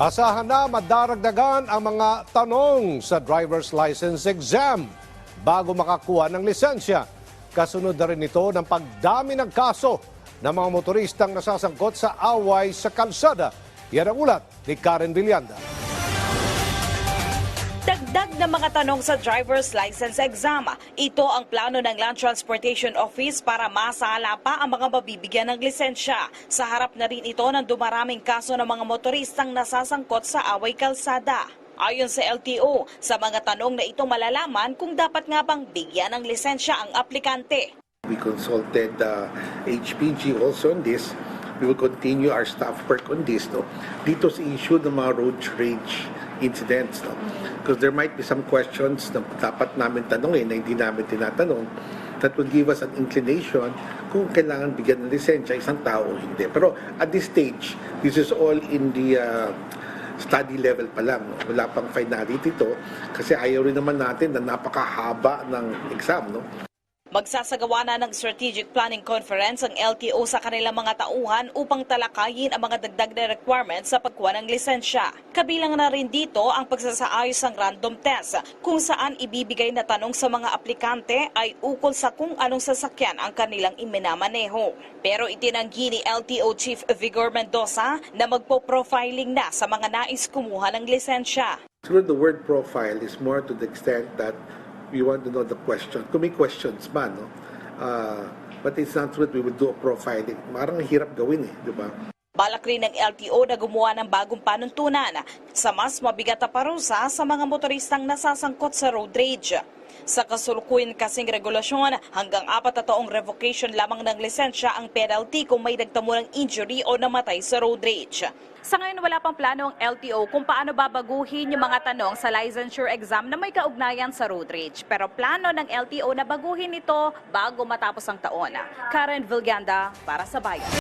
Asahan na madaragdagan ang mga tanong sa driver's license exam bago makakuha ng lisensya. Kasunod na rin ito ng pagdami ng kaso ng mga motoristang nasasangkot sa away sa kalsada. Yan ang ulat ni Karen Villanda. Dagdag na mga tanong sa driver's license exam. Ito ang plano ng Land Transportation Office para masala pa ang mga mabibigyan ng lisensya. Sa harap na rin ito ng dumaraming kaso ng mga motoristang nasasangkot sa away kalsada. Ayon sa LTO, sa mga tanong na ito malalaman kung dapat nga bang bigyan ng lisensya ang aplikante. We consulted uh, HPG also on this. We will continue our staff work on this. No? Dito sa issue ng mga road rage incidents. No? Because there might be some questions na dapat namin tanongin na hindi namin tinatanong that will give us an inclination kung kailangan bigyan ng lisensya isang tao o hindi. Pero at this stage, this is all in the uh, study level pa lang. No? Wala pang finality to kasi ayaw rin naman natin na napakahaba ng exam. No? Magsasagawa na ng Strategic Planning Conference ang LTO sa kanilang mga tauhan upang talakayin ang mga dagdag na requirements sa pagkuha ng lisensya. Kabilang na rin dito ang pagsasaayos ng random test kung saan ibibigay na tanong sa mga aplikante ay ukol sa kung anong sasakyan ang kanilang iminamaneho. Pero itinanggi ni LTO Chief Vigor Mendoza na magpo-profiling na sa mga nais kumuha ng lisensya. Siguro the word profile is more to the extent that we want to know the question. Kung may questions ba, no? Uh, but it's not that we will do profiling. Marang hirap gawin eh, di ba? Balak rin ng LTO na gumawa ng bagong panuntunan sa mas mabigat na parusa sa mga motoristang nasasangkot sa road rage. Sa kasulukuyan kasing regulasyon, hanggang apat na taong revocation lamang ng lisensya ang penalty kung may nagtamo ng injury o namatay sa road rage. Sa ngayon, wala pang plano ang LTO kung paano babaguhin yung mga tanong sa licensure exam na may kaugnayan sa road rage. Pero plano ng LTO na baguhin ito bago matapos ang taon. Karen Vilganda para sa Bayan.